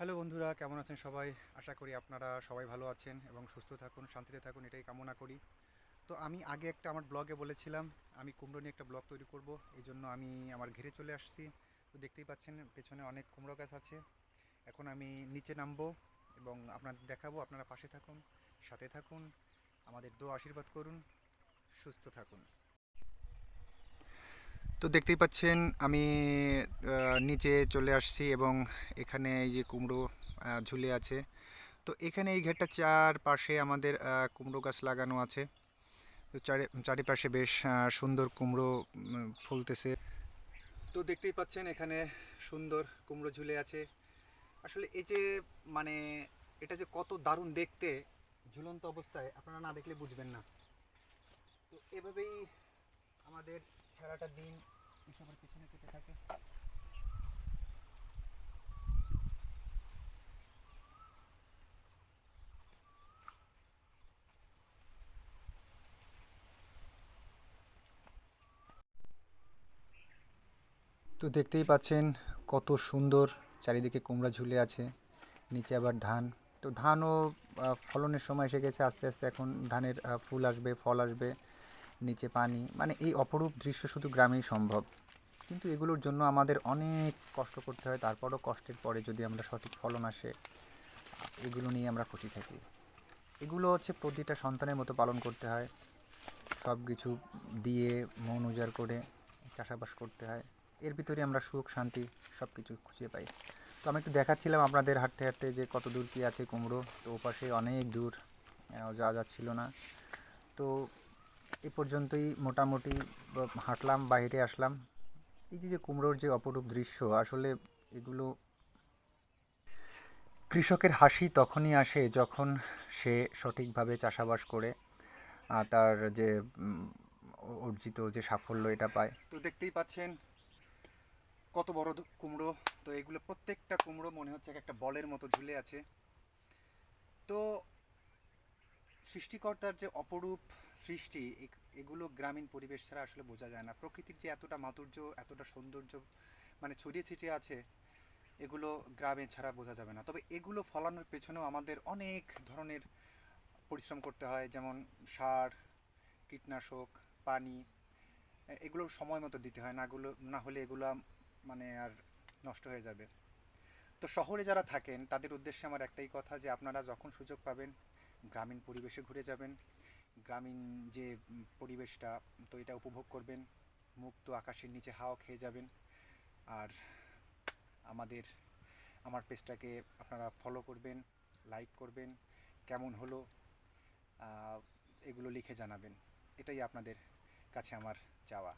Hello বন্ধুরা, কেমন আছেন সবাই? আশা করি আপনারা সবাই ভালো আছেন এবং সুস্থ থাকুন, শান্তিতে থাকুন, এটাই কামনা করি। তো আমি আগে একটা আমার ব্লগে বলেছিলাম, আমি কুমড়ো নিয়ে একটা ব্লগ তৈরি করব, এই জন্য আমি আমার ঘিরে চলে আসছি। তো দেখতেই পাচ্ছেন, পেছনে অনেক কুমড়ো গাছ আছে। এখন আমি নিচে নামবো এবং আপনাদের দেখাবো, আপনারা পাশে থাকুন, সাথে থাকুন, আমাদের দো আশীর্বাদ করুন, সুস্থ থাকুন। তো দেখতেই পাচ্ছেন, আমি নিচে চলে আসছি এবং এখানে এই যে কুমড়ো ঝুলে আছে। তো এখানে এই ঘেরটা চারপাশে আমাদের কুমড়ো গাছ লাগানো আছে। তো চারি, চারিপাশে বেশ সুন্দর কুমড়ো ফুলতেছে। তো দেখতেই পাচ্ছেন এখানে সুন্দর কুমড়ো ঝুলে আছে। আসলে এই যে মানে এটা যে কত দারুণ দেখতে, ঝুলন্ত অবস্থায় আপনারা না দেখলে বুঝবেন না। তো এভাবেই আমাদের সারাটা দিন। এসবের পিছনে কেটে থাকে। তো দেখতেই পাচ্ছেন কত সুন্দর চারিদিকে কুমড়া ঝুলে আছে, নিচে আবার ধান। তো ধানও ফলনের সময় এসে গেছে, আস্তে আস্তে এখন ধানের ফুল আসবে, ফল আসবে। নিচে পানি মানে এই অপরূপ দৃশ্য শুধু গ্রামেই সম্ভব। কিন্তু এগুলোর জন্য আমাদের অনেক কষ্ট করতে হয়, তারপরও কষ্টের পরে যদি আমরা সঠিক ফলন আসে, এগুলো নিয়ে আমরা খুশি থাকি। এগুলো হচ্ছে প্রতিটা সন্তানের মতো পালন করতে হয়। সব কিছু দিয়ে মন উজাড় করে চাষাবাস করতে হয়। এর ভিতরে আমরা সুখ, শান্তি সব কিছু খুঁজে পাই। তো আমি একটু দেখাচ্ছিলাম আপনাদের হাঁটতে হাঁটতে যে কত দূর কী আছে কুমড়ো। তো ওপাশে অনেক দূর যাওয়া যাচ্ছিল না। তো এ পর্যন্তই মোটামুটি হাঁটলাম, বাইরে আসলাম। এই যে যে কুমড়োর যে অপরূপ দৃশ্য, আসলে এগুলো কৃষকের হাসি তখনই আসে যখন সে সঠিকভাবে চাষাবাস করে তার যে অর্জিত যে সাফল্য এটা পায়। তো দেখতেই পাচ্ছেন কত বড় কুমড়ো। তো এগুলো প্রত্যেকটা কুমড়ো মনে হচ্ছে একটা বলের মতো ঝুলে আছে। তো সৃষ্টিকর্তার যে অপরূপ সৃষ্টি এগুলো গ্রামীণ পরিবেশ ছাড়া আসলে বোঝা যায় না। প্রকৃতির যে এতটা মাধুর্য, এতটা সৌন্দর্য মানে ছড়িয়ে ছিটিয়ে আছে, এগুলো গ্রামে ছাড়া বোঝা যাবে না। তবে এগুলো ফলানোর পেছনেও আমাদের অনেক ধরনের পরিশ্রম করতে হয়, যেমন সার, কীটনাশক, পানি এগুলো সময় মতো দিতে হয় নাগুলো না হলে এগুলো মানে আর নষ্ট হয়ে যাবে। তো শহরে যারা থাকেন, তাদের উদ্দেশ্যে আমার একটাই কথা যে আপনারা যখন সুযোগ পাবেন, গ্রামীণ পরিবেশে ঘুরে যাবেন। গ্রামীণ যে পরিবেশটা, তো এটা উপভোগ করবেন। মুক্ত আকাশের নিচে হাওয়া খেয়ে যাবেন। আর আমাদের, আমার পেজটাকে আপনারা ফলো করবেন লাইক করবেন, কেমন হলো এগুলো লিখে জানাবেন। এটাই আপনাদের কাছে আমার চাওয়া।